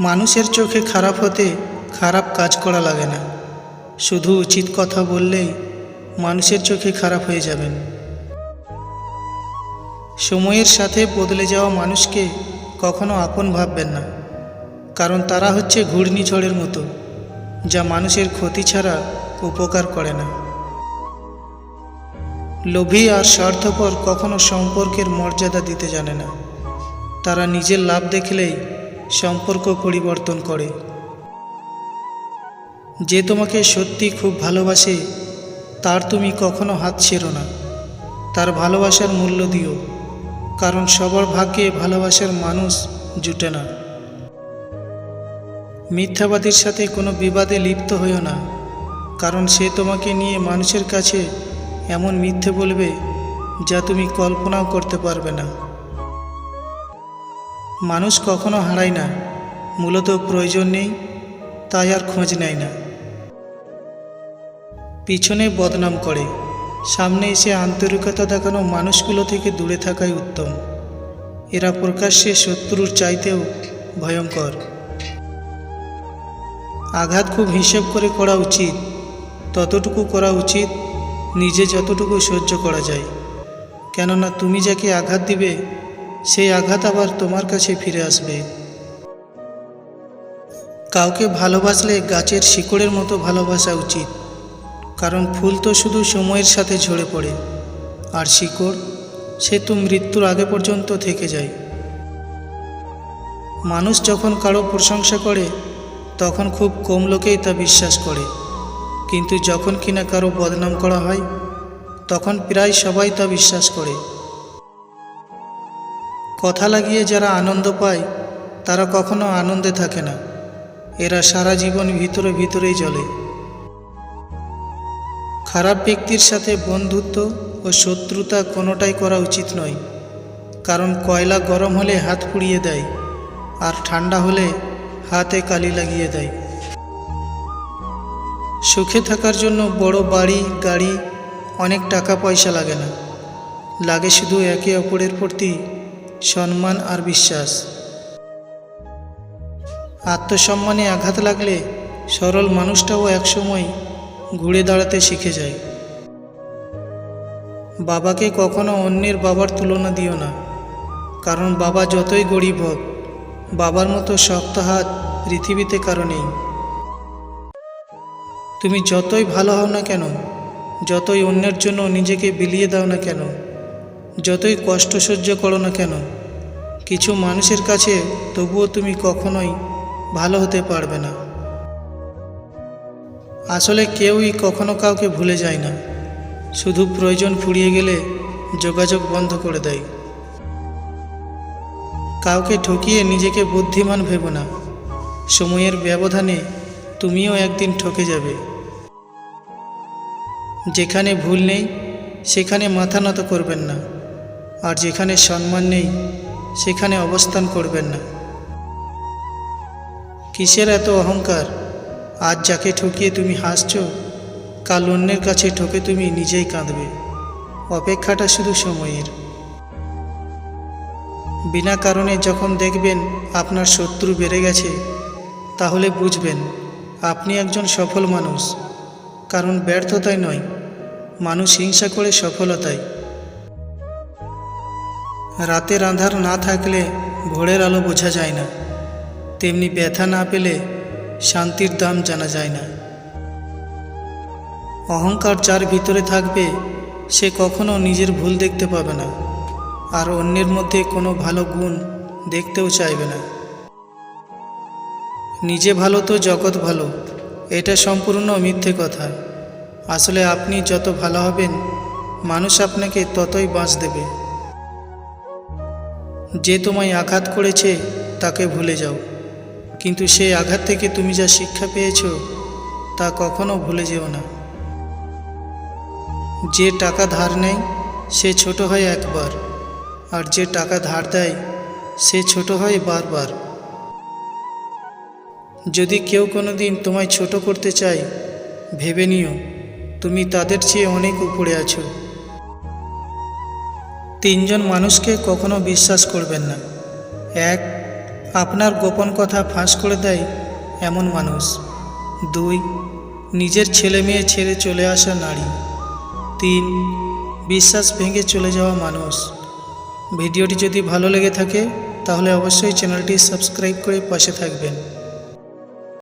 মানুষের চোখে খারাপ হতে খারাপ কাজ করা লাগে না। শুধু উচিত কথা বললেই মানুষের চোখে খারাপ হয়ে যাবেন। সময়ের সাথে বদলে যাওয়া মানুষকে কখনো আপন ভাববেন না। কারণ তারা হচ্ছে ঘূর্ণিঝড়ের মতো, যা মানুষের ক্ষতি ছাড়া উপকার করে না। লোভী আর স্বার্থপর কখনো সম্পর্কের মর্যাদা দিতে জানে না। তারা নিজের লাভ দেখলেই সম্পর্ক পরিবর্তন করে। যে তোমাকে সত্যি খুব ভালোবাসে, তার তুমি কখনো হাত ছেড়ো না। তার ভালোবাসার মূল্য দিও, কারণ সবার ভাগ্যে ভালোবাসার মানুষ জুটে না। মিথ্যাবাদীর সাথে কোনো বিবাদে লিপ্ত হইও না, কারণ সে তোমাকে নিয়ে মানুষের কাছে এমন মিথ্যে বলবে যা তুমি কল্পনাও করতে পারবে না। মানুষ কখনো হারায় না। মূলত প্রয়োজন নেই, তাই আর খোঁজ নেয় না। পিছনে বদনাম করে। সামনে এসে আন্তরিকতা দেখানো মানুষগুলো থেকে দূরে থাকাই উত্তম। এরা প্রকাশ্যে শত্রুর চাইতেও ভয়ঙ্কর। আঘাত খুব হিসেব করে করা উচিত। ততটুকু করা উচিত, নিজে যতটুকু সহ্য করা যায়। কেননা তুমি যাকে আঘাত দিবে সেই আঘাত আবার তোমার কাছে ফিরে আসবে। কাউকে ভালোবাসলে গাছের শিকড়ের মতো ভালোবাসা উচিত, কারণ ফুল তো শুধু সময়ের সাথে ঝরে পড়ে, আর শিকড়, সে তো মৃত্যুর আগে পর্যন্ত থেকে যায়। মানুষ যখন কারও প্রশংসা করে, তখন খুব কম লোকেই তা বিশ্বাস করে, কিন্তু যখন কিনা কারও বদনাম করা হয়, তখন প্রায় সবাই তা বিশ্বাস করে। কথা লাগিয়ে যারা আনন্দ পায়, তারা কখনো আনন্দে থাকে না। এরা সারা জীবন ভিতরে ভিতরেই জ্বলে। খারাপ ব্যক্তির সাথে বন্ধুত্ব ও শত্রুতা কোনোটাই করা উচিত নয়। কারণ কয়লা গরম হলে হাত পুড়িয়ে দেয়, আর ঠান্ডা হলে হাতে কালি লাগিয়ে দেয়। সুখে থাকার জন্য বড় বাড়ি, গাড়ি, অনেক টাকা পয়সা লাগে না। লাগে শুধু একে অপরের প্রতি সম্মান আর বিশ্বাস। আত্মসম্মানে আঘাত লাগলে সরল মানুষটাও একসময় ঘুরে দাঁড়াতে শিখে যায়। বাবাকে কখনো অন্যের বাবার তুলনা দিও না, কারণ বাবা যতই গরিব হোক, বাবার মতো শক্ত হাত পৃথিবীতে কারও নেই। তুমি যতই ভালো হও না কেন, যতই অন্যের জন্য নিজেকে বিলিয়ে দাও না কেন যতই কষ্ট সহ্য করো না কেন, কিছু মানুষের কাছে তবুও তুমি কখনোই ভালো হতে পারবে না। আসলে কেউই কখনো কাউকে ভুলে যায় না। শুধু প্রয়োজন ফুরিয়ে গেলে যোগাযোগ বন্ধ করে দেয়। কাউকে ঠকিয়ে নিজেকে বুদ্ধিমান ভেবো না। সময়ের ব্যবধানে তুমিও একদিন ঠকে যাবে। যেখানে ভুল নেই, সেখানে মাথা নত করবেন না। আর যেখানে সম্মান নেই, সেখানে অবস্থান করবেন না। কিসের এত অহংকার? আজ যাকে ঠকিয়ে তুমি হাসছ, কাল অন্যের কাছে ঠকে তুমি নিজেই কাঁদবে। অপেক্ষাটা শুধু সময়ের। বিনা কারণে যখন দেখবেন আপনার শত্রু বেড়ে গেছে, তাহলে বুঝবেন, আপনি একজন সফল মানুষ। কারণ ব্যর্থতায় নয়, মানুষ হিংসা করে সফলতায় রাতের আধার না থাকলে ভোরের আলো বোঝা যায় না। তেমনি ব্যথা না পেলে শান্তির দাম জানা যায় না। অহংকার যার ভিতরে থাকবে, সে কখনো নিজের ভুল দেখতে পাবে না। আর অন্যের মধ্যে কোনো ভালো গুণ দেখতেও চাইবে না। নিজে ভালো তো জগৎ ভালো, এটা সম্পূর্ণ মিথ্যে কথা। আসলে আপনি যত ভালো হবেন, মানুষ আপনাকে ততই বাঁচ দেবে। যে তোমায় আঘাত করেছে, তাকে ভুলে যাও। কিন্তু সেই আঘাত থেকে তুমি যা শিক্ষা পেয়েছ, তা কখনো ভুলে যেও না। যে টাকা ধার নেয়, সে ছোট হয় একবার, আর যে টাকা ধার দেয়, সে ছোট হয় বারবার। যদি কেউ কোনো দিন তোমায় ছোট করতে চায়, ভেবে নিও, তুমি তাদের চেয়ে অনেক উপরে আছো। তিনজন মানুষকে কখনো বিশ্বাস করবেন না। এক, আপনার গোপন কথা ফাঁস করে দেয় এমন মানুষ। দুই, নিজের ছেলে মেয়ে ছেড়ে চলে আসা নারী। তিন, বিশ্বাস ভেঙে চলে যাওয়া মানুষ। ভিডিওটি যদি ভালো লেগে থাকে, তাহলে অবশ্যই চ্যানেলটি সাবস্ক্রাইব করে পাশে থাকবেন।